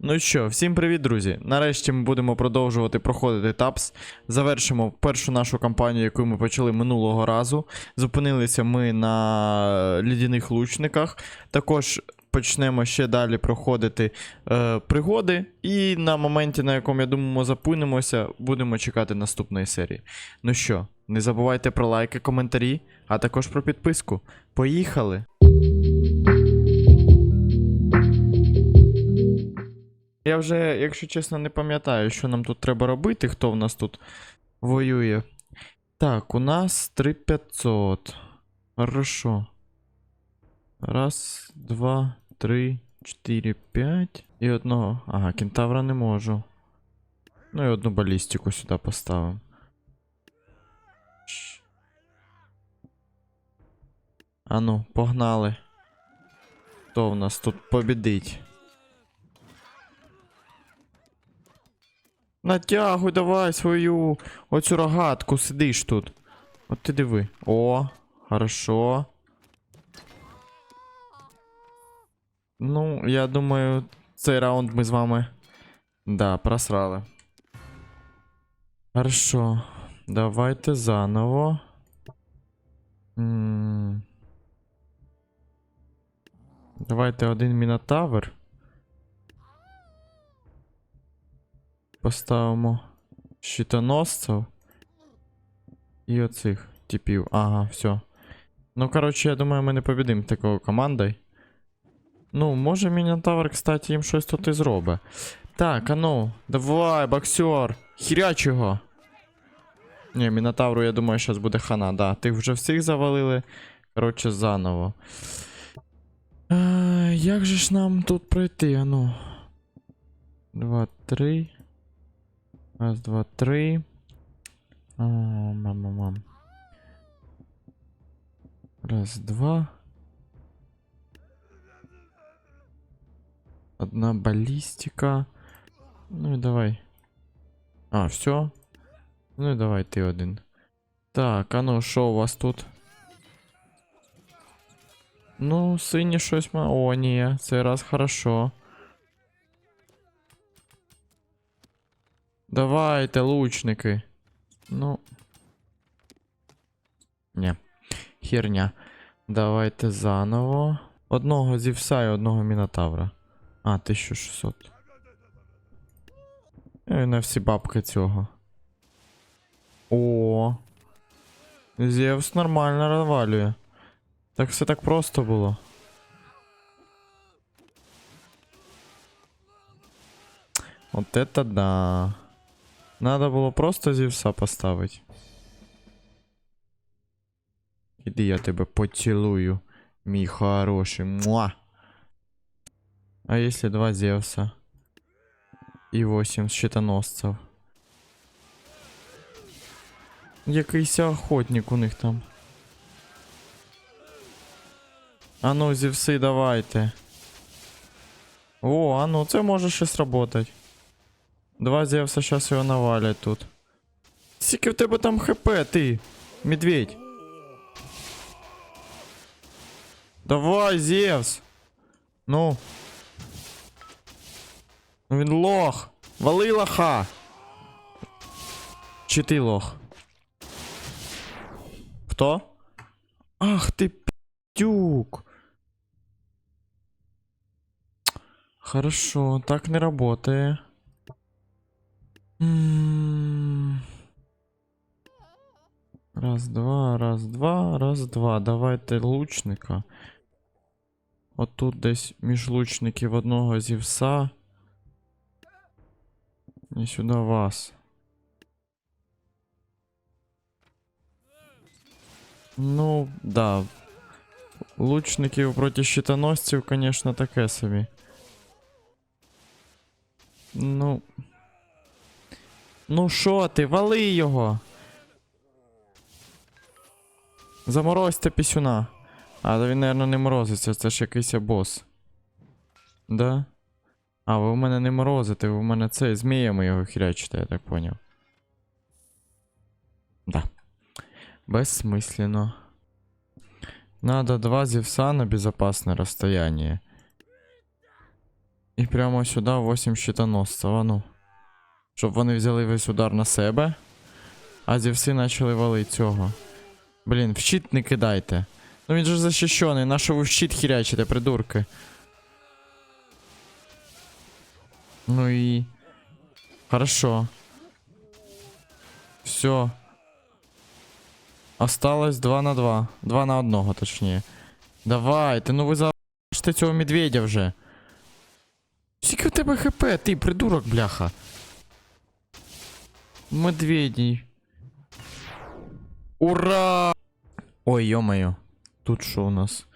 Ну що, всім привіт, друзі! Нарешті ми будемо продовжувати проходити тапс. Завершимо першу нашу кампанію, яку ми почали минулого разу. Зупинилися ми на лідяних лучниках. Також почнемо ще далі проходити е, пригоди. І на моменті, на якому я думаю, зупинимося, будемо чекати наступної серії. Ну що, не забувайте про лайки, коментарі, а також про підписку. Поїхали! Я вже, якщо чесно, не пам'ятаю, що нам тут треба робити, хто в нас тут воює. Так, у нас 3500. Хорошо. Раз, два, три, чотири, п'ять. І одного. Ага, кентавра не можу. Ну і одну балістику сюди поставимо. Ану, погнали. Хто в нас тут побідить? Натягуй давай свою оцю рогатку, сидиш тут. От ти диви. О, хорошо. Ну, я думаю, цей раунд ми з вами. Да, просрали. Хорошо. Давайте заново. М. Давайте один мінотавр. Поставимо щитоносців. І оцих типів. Ага, все. Ну, коротше, я думаю, ми не побідимо такою командою. Ну, може Мінотавр, кстати, їм щось тут і зробить. Так, а ну, давай, боксер. Хіряч його. Ні, Мінотавру, я думаю, зараз буде хана, да. Тих вже всіх завалили. Коротше, заново. Е, як же ж нам тут пройти, а ну? Два, три. Раз, два, три. О, мама, мам. Раз, два. Одна балістика. Ну і давай. А, все. Ну і давай ти один. Так, а ну що у вас тут? Ну, синє щось ма. О, ні, цей раз хорошо. Давайте, лучники. Ну. Ні. Херня. Давайте заново. Одного зівса і одного мінотавра. А, 1600. І на всі бабки цього. О. Зевс нормально розвалює. Так все так просто було. Вот это да. Надо було просто зівса поставити. Іди я тебе поцілую, мій хороший. Муа. А если два Зевса? І 8 щитоносців. Якийсь охотник у них там. А ну, зівси, давайте. О, а ну, це може ще сработать. Два Зевса сейчас його навалять тут. Скільки в тебе там хп, ти, медведь? Давай, Зевс! Ну. Ну він лох! Вали лоха! Чи ти лох? Хто? Ах ти п'ятюк! Хорошо, так не работає. Раз, два, раз, два, раз, два. Давайте лучника. Отут десь між лучників одного зівса. І сюди вас. Ну, да. Лучників проти щитоносців, конечно, таке собі. Ну. Ну що ти, вали його. Заморозьте пісюна. А, то він, наверное, не морозиться, це ж якийсь бос. Да? А, ви в мене не морозите, ви в мене це зміями його хірячите, я так поняв. Да. Бессмысленно. Надо два зевса на безопасное расстояние. І прямо сюди 8 щитоносців, а ну. Щоб вони взяли весь удар на себе. А зівси почали валити цього. Блін, в щит не кидайте. Ну він же защищений, на що ви в щит хірячите, придурки. Ну і. Хорошо. Все. Осталось 2 на 2. 2 на 1, точніше. Давайте, ну ви залиште цього медведя вже. Скільки у тебе хп, ти придурок, бляха. Медведій. Ура! Ой, йо-моє. Тут що у нас?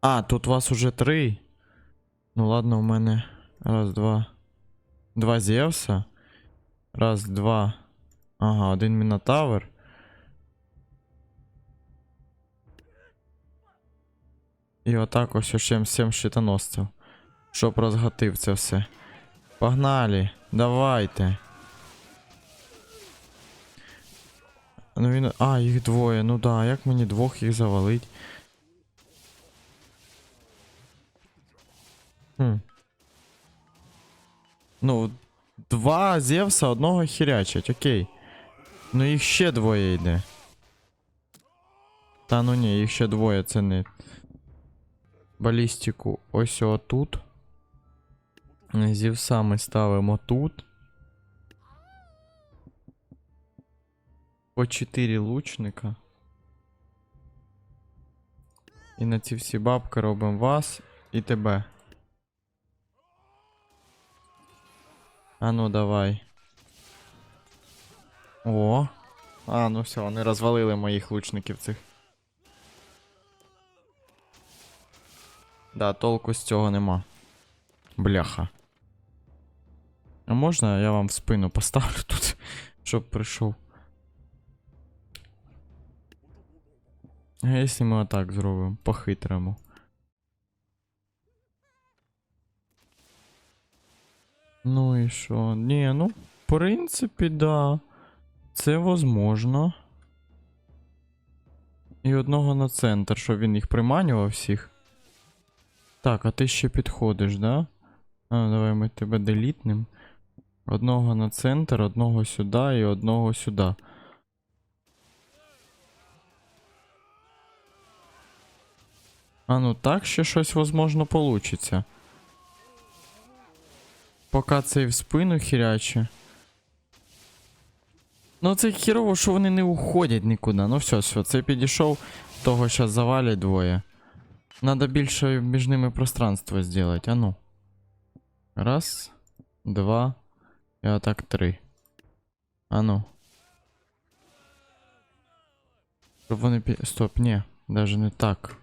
А, тут вас уже три. Ну ладно, у мене. Раз, два. Два Зевса. Раз, два. Ага, один Мінотавр. І отак ось ще 7 щитоносців. Щоб розгатив це все. Погнали, давайте. Ну він. А, їх двоє. Ну да, як мені двох їх завалить? Хм. Ну, два Зевса, одного хірячать, окей. Ну їх ще двоє йде. Та ну ні, їх ще двоє, це не. Балістику ось отут. Зівса ми ставимо тут. По 4 лучника. І на ці всі бабки робимо вас і тебе. А ну давай. О. А, ну все, вони розвалили моїх лучників цих. Да, толку з цього нема. Бляха. А можна я вам в спину поставлю тут, щоб прийшов? А якщо ми отак зробимо, по-хитрому. Ну і що? Ні, ну, в принципі, да. Це возможно. І одного на центр, щоб він їх приманював всіх. Так, а ти ще підходиш, да? А, давай ми тебе делітнем. Одного на центр, одного сюди і одного сюди. А ну так ще щось возможно получиться. Поки цей в спину хіряче. Ну це хірово, що вони не уходять нікуди. Ну все, все, це підійшов, того зараз завалять двоє. Надо більше між ними пространство сделать, а ну. Раз, два, і отак три. А ну. Щоб вони пі... Стоп, ні, даже не так.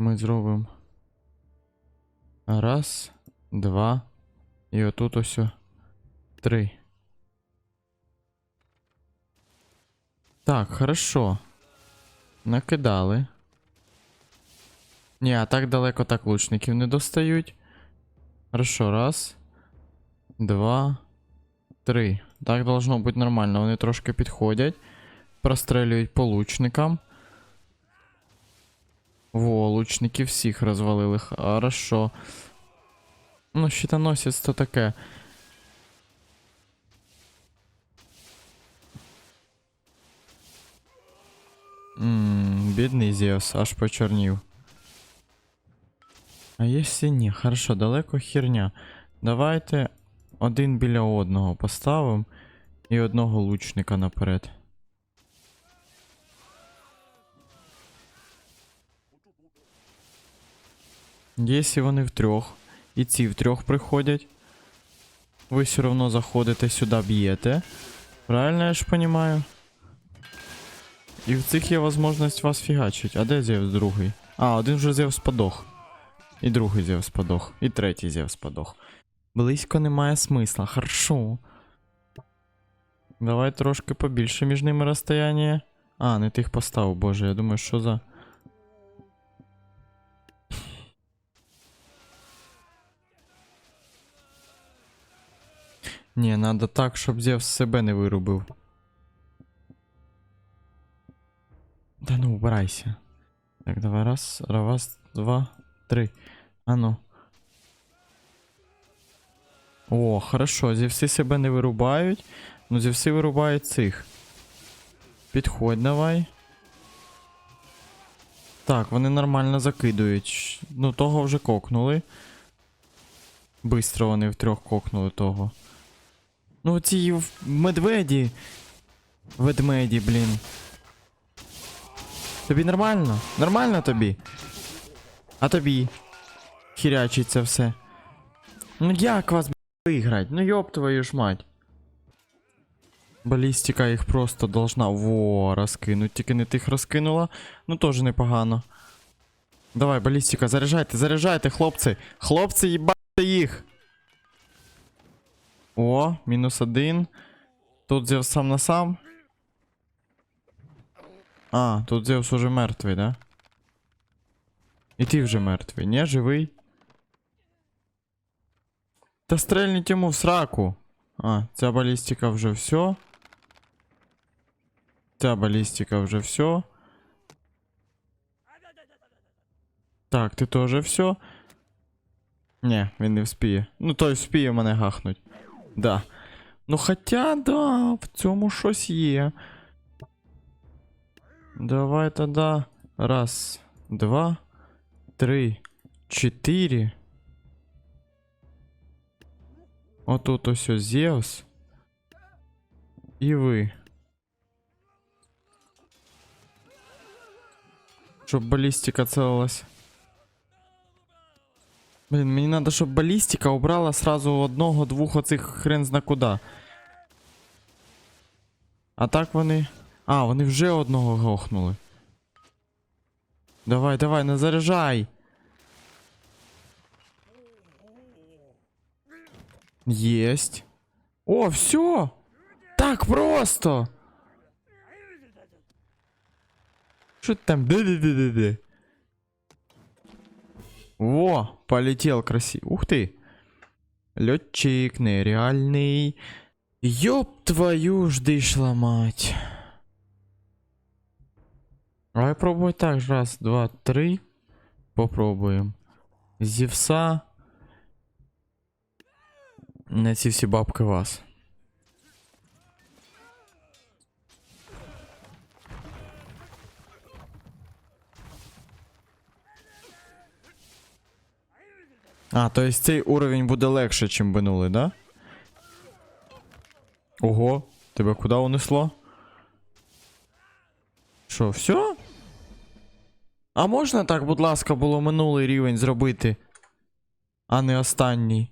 Ми зробимо. Раз, два. І отут ось три. Так, хорошо. Накидали. Ні, а так далеко так лучників не достають. Хорошо, раз. Два. Три. Так должно бути нормально. Вони трошки підходять. Прострелюють по лучникам. Во, лучники всіх розвалили. Хорошо. Ну, щитоносець то таке. Ммм, бідний Зевс, аж почорнів. А якщо ні, хорошо, далеко херня. Давайте один біля одного поставимо і одного лучника наперед. Якщо вони втрьох, і ці втрьох приходять, ви все одно заходите сюди, б'єте. Правильно я ж розумію? І в цих є можливість вас фігачить. А де Зевс другий? А, один вже Зевс подох. І другий Зевс подох. І третій Зевс подох. Близько немає смисла. Хорошо. Давай трошки побільше між ними розстояння. А, не тих поставив, боже, я думаю, що за. Ні, надо так, щоб Зевс себе не вирубив. Да ну, убирайся. Так, давай раз, раз, два, три. А ну. О, хорошо, зівси себе не вирубають. Ну, зівси вирубають цих. Підходь давай. Так, вони нормально закидують. Ну, того вже кокнули. Бистро вони втрьох кокнули того. Ну, ці медведі. Ведмеді, блін. Тобі нормально? Нормально тобі? А тобі? Хірячить це все. Ну як вас б**, виграть? Ну йоп твою ж мать. Балістика їх просто должна. Во, розкинуть. Тільки не тих розкинула. Ну теж непогано. Давай, балістика, заряджайте, заряджайте, хлопці. Хлопці, їбайте їх. О, мінус один. Тут Зевс сам на сам. А, тут Зевс уже мертвий, да? І ти вже мертвий, не живий. Та стрельніть йому в сраку. А, ця балістика вже все. Ця балістика вже все. Так, ти теж все. Ні, він не вспіє. Ну той вспіє мене гахнуть. Да. Ну хоча, да, в цьому щось є. Давай тоді. Раз, два, три, чотири. Отут ось ось Зевс. І ви. Щоб балістика целилась. Блін, мені надо, щоб балістика убрала сразу одного-двох оцих хрен зна куда. А так вони. А, вони вже одного гохнули. Давай, давай, не заряджай. Єсть. О, все! Так просто! Ты там? Да-да-да-да-да. Во, полетел красиво. Ух ты. Летчик нереальный. Ёб твою ж дышла мать. Давай пробуй так. Раз, два, три. Попробуем. Зевса. На ці всі бабки вас. А, то есть цей уровень буде легше, чим минулий, да? Ого, тебе куди унесло? Що, все? А можна так, будь ласка, було минулий рівень зробити, а не останній?